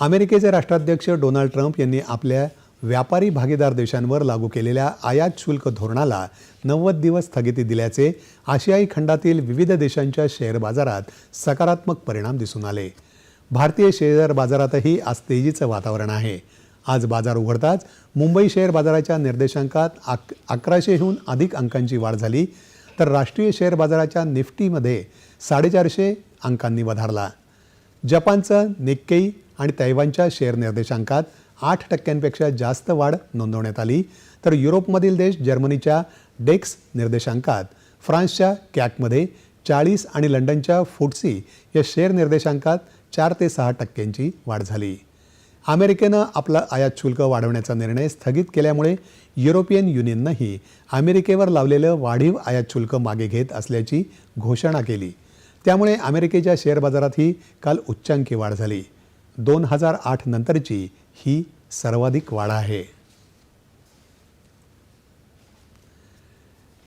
अमेरिकेचे राष्ट्राध्यक्ष Donald Trump यांनी आपल्या व्यापारी भागीदार देशांवर लागू केलेल्या आयात शुल्क धोरणाला नव्वद दिवस स्थगिती दिल्याचे आशियाई खंडातील विविध देशांच्या शेअर बाजारात सकारात्मक परिणाम दिसून आले. भारतीय शेअर बाजारातही आज तेजीचं वातावरण आहे. आज बाजार उघडताच मुंबई शेअर बाजाराच्या निर्देशांकात आक अकराशेहून अधिक अंकांची वाढ झाली तर राष्ट्रीय शेअर बाजाराच्या निफ्टीमध्ये साडेचारशे अंकांनी वधारला. जपानचं निक्केई आणि तैवानच्या शेअर निर्देशांकात आठ टक्क्यांपेक्षा जास्त वाढ नोंदवण्यात आली. तर युरोपमधील देश जर्मनीच्या डेक्स निर्देशांकात फ्रान्सच्या कॅकमध्ये चाळीस आणि लंडनच्या फुटसी या शेअर निर्देशांकात चार ते सहा टक्क्यांची वाढ झाली. अमेरिकेनं आपलं आयात शुल्क वाढवण्याचा निर्णय स्थगित केल्यामुळे युरोपियन युनियननंही अमेरिकेवर लावलेलं वाढीव आयात शुल्क मागे घेत असल्याची घोषणा केली. त्यामुळे अमेरिकेच्या शेअर बाजारातही काल उच्चांकी वाढ झाली. दोन हजार आठ नंतरची ही सर्वाधिक वाढ आहे.